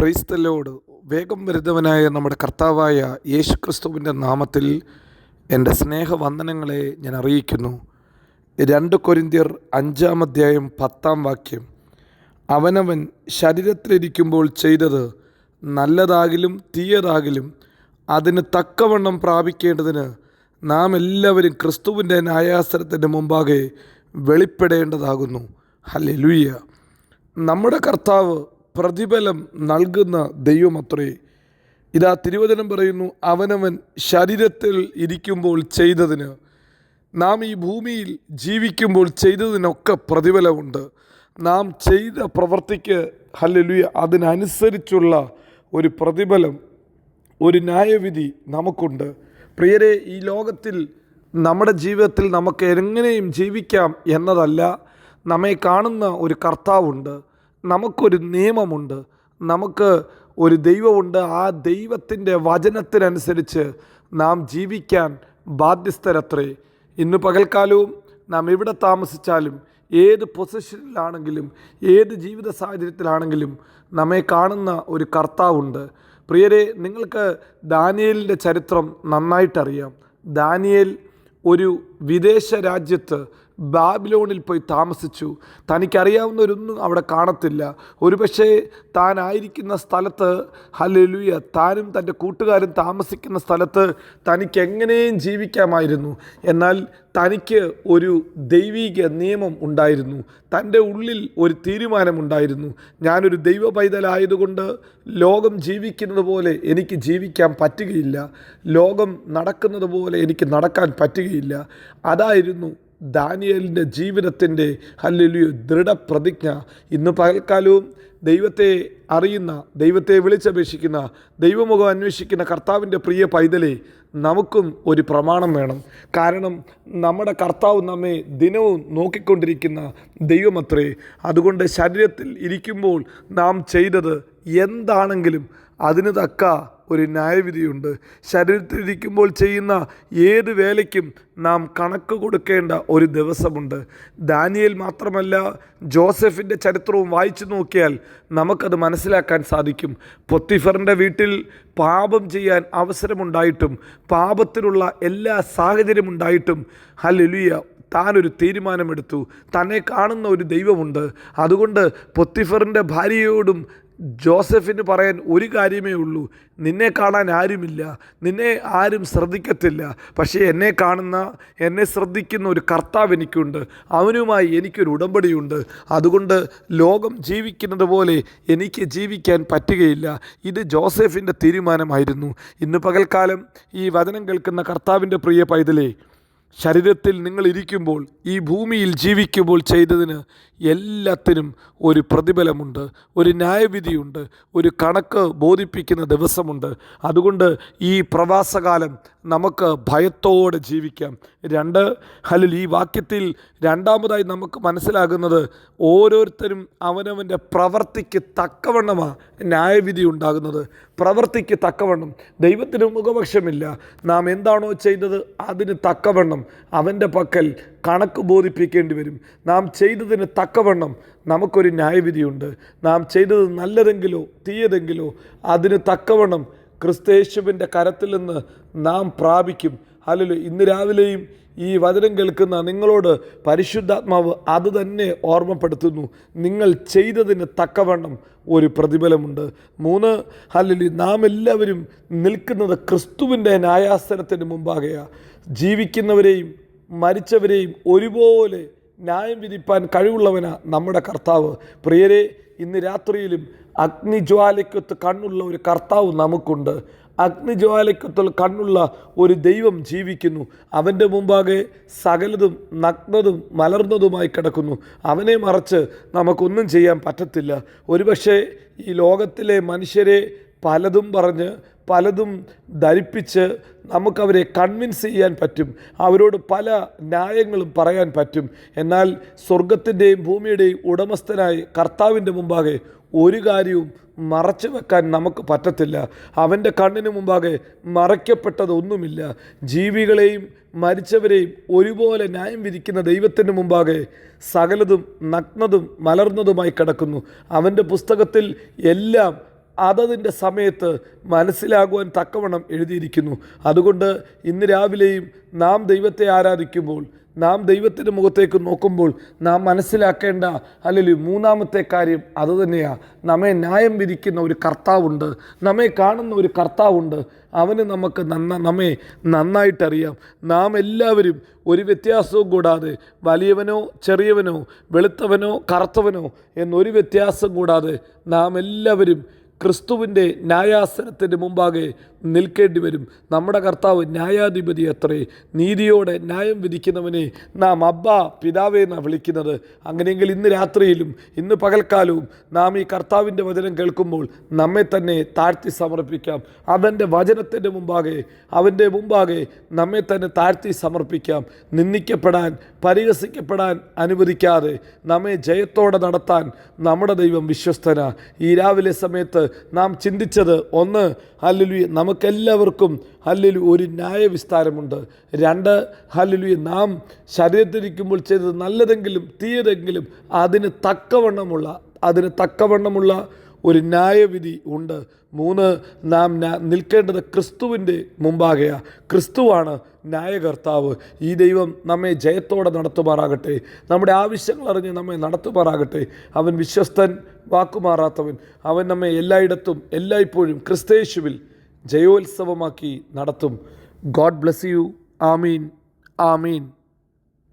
ക്രൈസ്തലോട് വേഗം വരുന്നവനായ നമ്മുടെ കർത്താവായ യേശു ക്രിസ്തുവിന്റെ നാമത്തിൽ എന്റെ സ്നേഹവന്ദനങ്ങളെ ഞാൻ അറിയിക്കുന്നു. രണ്ട് കൊരിന്തിയർ അഞ്ചാം അധ്യായം പത്താം വാക്യം. അവനവൻ ശരീരത്തിലിരിക്കുമ്പോൾ ചെയ്തത് നല്ലതാകിലും തീയതാകിലും അതിന് തക്കവണ്ണം പ്രാപിക്കേണ്ടതിന് നാം എല്ലാവരും ക്രിസ്തുവിന്റെ ന്യായാസനത്തിന്റെ മുമ്പാകെ വെളിപ്പെടേണ്ടതാകുന്നു. ഹല്ലേലൂയ്യ നമ്മുടെ കർത്താവ് പ്രതിഫലം നൽകുന്ന ദൈവമത്രേ. ഇതാ തിരുവചനം പറയുന്നു അവനവൻ ശരീരത്തിൽ ഇരിക്കുമ്പോൾ ചെയ്തതിന് നാം ഈ ഭൂമിയിൽ ജീവിക്കുമ്പോൾ ചെയ്തതിനൊക്കെ പ്രതിഫലമുണ്ട്. നാം ചെയ്ത പ്രവർത്തിക്ക് ഹല്ലേലൂയ അതിനനുസരിച്ചുള്ള ഒരു പ്രതിഫലം ഒരു ന്യായവിധി നമുക്കുണ്ട്. പ്രിയരെ ഈ ലോകത്തിൽ നമ്മുടെ ജീവിതത്തിൽ നമുക്ക് എങ്ങനെയും ജീവിക്കാം എന്നതല്ല നമ്മെ കാണുന്ന ഒരു കർത്താവുണ്ട്. നമുക്കൊരു നിയമമുണ്ട്. നമുക്ക് ഒരു ദൈവമുണ്ട്. ആ ദൈവത്തിന്റെ വചനത്തിനനുസരിച്ച് നാം ജീവിക്കാൻ ബാധ്യസ്ഥരത്രേ. ഇന്ന് പകൽക്കാലവും നാം എവിടെ താമസിച്ചാലും ഏത് പൊസിഷനിലാണെങ്കിലും ഏത് ജീവിത സാഹചര്യത്തിലാണെങ്കിലും നമ്മെ കാണുന്ന ഒരു കർത്താവുണ്ട്. പ്രിയരെ നിങ്ങൾക്ക് ദാനിയലിന്റെ ചരിത്രം നന്നായിട്ടറിയാം. ദാനിയേൽ ഒരു വിദേശ രാജ്യത്ത് ബാബിലോണിൽ പോയി താമസിച്ചു. തനിക്കറിയാവുന്നവരൊന്നും അവിടെ കാണത്തില്ല. ഒരുപക്ഷെ താനായിരിക്കുന്ന സ്ഥലത്ത് ഹലലുയ താനും തന്റെ കൂട്ടുകാരും താമസിക്കുന്ന സ്ഥലത്ത് തനിക്ക് എങ്ങനെയും ജീവിക്കാമായിരുന്നു. എന്നാൽ തനിക്ക് ഒരു ദൈവീക നിയമം ഉണ്ടായിരുന്നു. തന്റെ ഉള്ളിൽ ഒരു തീരുമാനമുണ്ടായിരുന്നു. ഞാനൊരു ദൈവ പൈതലായതുകൊണ്ട് ലോകം ജീവിക്കുന്നത് പോലെ എനിക്ക് ജീവിക്കാൻ പറ്റുകയില്ല. ലോകം നടക്കുന്നത് പോലെ എനിക്ക് നടക്കാൻ പറ്റുകയില്ല. അതായിരുന്നു ദാനിയലിന്റെ ജീവിതത്തിന്റെ ഹല്ലേലൂയ ദൃഢപ്രതിജ്ഞ. ഇന്ന് പകൽക്കാലവും ദൈവത്തെ അറിയുന്ന ദൈവത്തെ വിളിച്ചപേക്ഷിക്കുന്ന ദൈവമുഖം അന്വേഷിക്കുന്ന കർത്താവിന്റെ പ്രിയ പൈതലെ നമുക്കും ഒരു പ്രമാണം വേണം. കാരണം നമ്മുടെ കർത്താവ് നമ്മെ ദിനവും നോക്കിക്കൊണ്ടിരിക്കുന്ന ദൈവമത്രേ അതുകൊണ്ട് ശരീരത്തിൽ ഇരിക്കുമ്പോൾ നാം ചെയ്തത് എന്താണെങ്കിലും അതിന് തക്ക ഒരു ന്യായവിധിയുണ്ട്. ശരീരത്തിലിരിക്കുമ്പോൾ ചെയ്യുന്ന ഏത് വേലയ്ക്കും നാം കണക്ക് കൊടുക്കേണ്ട ഒരു ദിവസമുണ്ട്. ദാനിയൽ മാത്രമല്ല ജോസഫിന്റെ ചരിത്രവും വായിച്ചു നോക്കിയാൽ നമുക്കത് മനസ്സിലാക്കാൻ സാധിക്കും. പൊത്തിഫറിന്റെ വീട്ടിൽ പാപം ചെയ്യാൻ അവസരമുണ്ടായിട്ടും പാപത്തിനുള്ള എല്ലാ സാഹചര്യമുണ്ടായിട്ടും ഹലുലിയ താനൊരു തീരുമാനമെടുത്തു. തന്നെ കാണുന്ന ഒരു ദൈവമുണ്ട്. അതുകൊണ്ട് പൊത്തിഫറിന്റെ ഭാര്യയോടും ജോസഫിന് പറയാൻ ഒരു കാര്യമേ ഉള്ളൂ. നിന്നെ കാണാൻ ആരുമില്ല. നിന്നെ ആരും ശ്രദ്ധിക്കത്തില്ല. പക്ഷേ എന്നെ കാണുന്ന എന്നെ ശ്രദ്ധിക്കുന്ന ഒരു കർത്താവ് എനിക്കുണ്ട്. അവനുമായി എനിക്കൊരു ഉടമ്പടിയുണ്ട്. അതുകൊണ്ട് ലോകം ജീവിക്കുന്നത് പോലെ എനിക്ക് ജീവിക്കാൻ പറ്റുകയില്ല. ഇത് ജോസഫിന്റെ തീരുമാനമായിരുന്നു. ഇന്ന് പകൽക്കാലം ഈ വചനം കേൾക്കുന്ന കർത്താവിന്റെ പ്രിയ പൈതലേ ശരീരത്തിൽ നിങ്ങൾ ഇരിക്കുമ്പോൾ ഈ ഭൂമിയിൽ ജീവിക്കുമ്പോൾ ചെയ്തതിന് എല്ലാത്തിനും ഒരു പ്രതിഫലമുണ്ട് ഒരു ന്യായവിധിയുണ്ട് ഒരു കണക്ക് ബോധിപ്പിക്കുന്ന ദിവസമുണ്ട്. അതുകൊണ്ട് ഈ പ്രവാസകാലം നമുക്ക് ഭയത്തോടെ ജീവിക്കാം. രണ്ട് അല്ലെ ഈ വാക്യത്തിൽ രണ്ടാമതായി നമുക്ക് മനസ്സിലാകുന്നത് ഓരോരുത്തരും അവനവന്റെ പ്രവർത്തിക്ക് തക്കവണ്ണമാണ് ന്യായവിധി ഉണ്ടാകുന്നത്. പ്രവർത്തിക്ക് തക്കവണ്ണം. ദൈവത്തിന് മുഖപക്ഷമില്ല. നാം എന്താണോ ചെയ്തത് അതിന് തക്കവണ്ണം. അവന്റെ പക്കൽ കണക്ക് ബോധിപ്പിക്കേണ്ടി വരും. നാം ചെയ്തതിന് തക്കവണ്ണം നമുക്കൊരു ന്യായവിധിയുണ്ട്. നാം ചെയ്തത് നല്ലതെങ്കിലോ തീയതെങ്കിലോ അതിന് തക്കവണ്ണം ക്രിസ്തേശുവിന്റെ കരത്തിൽ നിന്ന് നാം പ്രാപിക്കും. അല്ലല്ലോ ഇന്ന് രാവിലെയും ഈ വചനം കേൾക്കുന്ന നിങ്ങളോട് പരിശുദ്ധാത്മാവ് അത് തന്നെ ഓർമ്മപ്പെടുത്തുന്നു. നിങ്ങൾ ചെയ്തതിന് തക്കവണ്ണം ഒരു പ്രതിഫലമുണ്ട്. മൂന്ന് അല്ലെങ്കിൽ നാം എല്ലാവരും നിൽക്കുന്നത് ക്രിസ്തുവിന്റെ ന്യായാസനത്തിന് മുമ്പാകെയാണ് ജീവിക്കുന്നവരെയും മരിച്ചവരെയും ഒരുപോലെ ന്യായം വിധിപ്പാൻ കഴിവുള്ളവനാ നമ്മുടെ കർത്താവ്. പ്രിയരെ ഇന്ന് രാത്രിയിലും അഗ്നിജ്വാലയ്ക്കൊത്ത് കണ്ണുള്ള ഒരു കർത്താവ് നമുക്കുണ്ട്. അഗ്നിജ്വാലയ്ക്കൊത്ത് കണ്ണുള്ള ഒരു ദൈവം ജീവിക്കുന്നു. അവന്റെ മുമ്പാകെ സകലതും നഗ്നതും മലർന്നതുമായി കിടക്കുന്നു. അവനെ മറച്ച് നമുക്കൊന്നും ചെയ്യാൻ പറ്റത്തില്ല. ഒരുപക്ഷെ ഈ ലോകത്തിലെ മനുഷ്യരെ പലതും പറഞ്ഞ് പലതും ധരിപ്പിച്ച് നമുക്കവരെ കൺവിൻസ് ചെയ്യാൻ പറ്റും. അവരോട് പല ന്യായങ്ങളും പറയാൻ പറ്റും. എന്നാൽ സ്വർഗത്തിന്റെയും ഭൂമിയുടെയും ഉടമസ്ഥനായി കർത്താവിന്റെ മുമ്പാകെ ഒരു കാര്യവും മറച്ചു വെക്കാൻ നമുക്ക് പറ്റത്തില്ല. അവന്റെ കണ്ണിന് മുമ്പാകെ മറയ്ക്കപ്പെട്ടതൊന്നുമില്ല. ജീവികളെയും മരിച്ചവരെയും ഒരുപോലെ ന്യായം വിധിക്കുന്ന ദൈവത്തിന് മുമ്പാകെ സകലതും നഗ്നതും മലർന്നതുമായി കിടക്കുന്നു. അവന്റെ പുസ്തകത്തിൽ എല്ലാം അതതിന്റെ സമയത്ത് മനസ്സിലാകുവാൻ തക്കവണ്ണം എഴുതിയിരിക്കുന്നു. അതുകൊണ്ട് ഇന്ന് രാവിലെയും നാം ദൈവത്തെ ആരാധിക്കുമ്പോൾ നാം ദൈവത്തിന്റെ മുഖത്തേക്ക് നോക്കുമ്പോൾ നാം മനസ്സിലാക്കേണ്ട അല്ലെങ്കിൽ മൂന്നാമത്തെ കാര്യം അതുതന്നെയാണ് നമ്മെ ന്യായം വിധിക്കുന്ന ഒരു കർത്താവുണ്ട് നമ്മെ കാണുന്ന ഒരു കർത്താവുണ്ട്. അവന് നമുക്ക് നന്ന നമ്മെ നന്നായിട്ടറിയാം. നാം എല്ലാവരും ഒരു വ്യത്യാസവും കൂടാതെ വലിയവനോ ചെറിയവനോ വെളുത്തവനോ കറുത്തവനോ എന്നൊരു വ്യത്യാസം കൂടാതെ നാം എല്ലാവരും ക്രിസ്തുവിന്റെ ന്യായാസനത്തിന്റെ മുമ്പാകെ നിൽക്കേണ്ടി വരും. നമ്മുടെ കർത്താവ് ന്യായാധിപതി അത്രേ. നീതിയോടെ ന്യായം വിധിക്കുന്നവനെ നാം അബ്ബ പിതാവേ എന്നാണ് വിളിക്കുന്നത്. അങ്ങനെയെങ്കിൽ ഇന്ന് രാത്രിയിലും ഇന്ന് പകൽക്കാലവും നാം ഈ കർത്താവിന്റെ വചനം കേൾക്കുമ്പോൾ നമ്മെ തന്നെ താഴ്ത്തി സമർപ്പിക്കാം. അവന്റെ വചനത്തിന്റെ മുമ്പാകെ അവന്റെ മുമ്പാകെ നമ്മെ തന്നെ താഴ്ത്തി സമർപ്പിക്കാം. നിന്ദിക്കപ്പെടാൻ പരിഹസിക്കപ്പെടാൻ അനുവദിക്കാതെ നമ്മെ ജയത്തോടെ നടത്താൻ നമ്മുടെ ദൈവം വിശ്വസ്തന. ഈ രാവിലെ സമയത്ത് നാം ചിന്തിച്ചത് ഒന്ന് ഹല്ലുലി നമുക്കെല്ലാവർക്കും ഹല്ലുലു ഒരു ന്യായവിസ്താരമുണ്ട്. രണ്ട് ഹല്ലുലി നാം ശരീരത്തിരിക്കുമ്പോൾ ചെയ്തത് നല്ലതെങ്കിലും തീയതെങ്കിലും അതിന് തക്കവണ്ണമുള്ള അതിന് തക്കവണ്ണമുള്ള ഒരു ന്യായവിധി ഉണ്ട്. മൂന്ന് ന- നിൽക്കേണ്ടത് ക്രിസ്തുവിന്റെ മുമ്പാകെയാണ് ക്രിസ്തുവാണ് ന്യായകർത്താവ് ഈ ദൈവം നമ്മെ ജയത്തോടെ നടത്തുമാറാകട്ടെ. നമ്മുടെ ആവശ്യങ്ങൾ അറിഞ്ഞ് നമ്മെ നടത്തുമാറാകട്ടെ. അവൻ വിശ്വസ്തൻ വാക്കുമാറാത്തവൻ. അവൻ നമ്മെ എല്ലായിടത്തും എല്ലായ്പ്പോഴും ക്രിസ്തേശുവിൽ ജയോത്സവമാക്കി നടത്തും. God bless you. Amin. Amin.